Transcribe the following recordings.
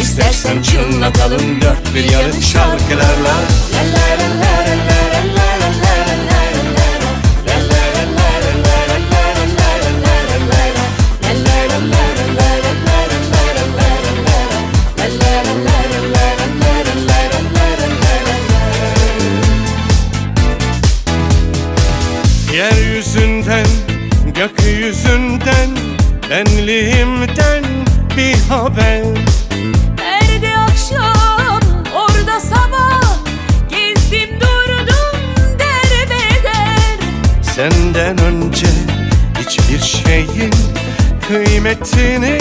İstersen çınlatalım dört bir yanı şarkılarla. Yeryüzünden, gökyüzünden, benliğimden bir haber Senden önce hiçbir şeyin kıymetini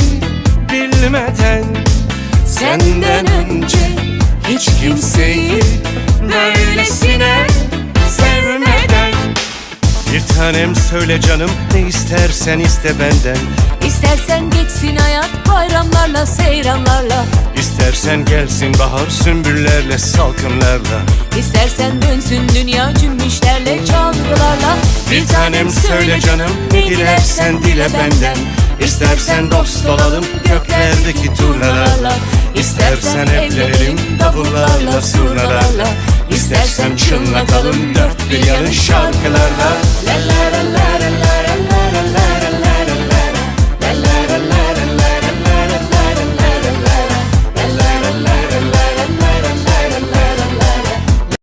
bilmeden Senden önce hiç kimseyi böylesine sevmeden Bir tanem söyle canım ne istersen iste benden. İstersen geçsin hayat bayramlarla seyranlarla. İstersen gelsin bahar sümbüllerle salkımlarla. İstersen dönsün dünya cümbüşlerle Bir tanem söyle canım ne dilersen dile benden. İstersen dost olalım göklerdeki turnalarla. İstersen evlenelim davullarla zurnalarla. İstersen çınlatalım dört bir yanı şarkılarla. La la la la la la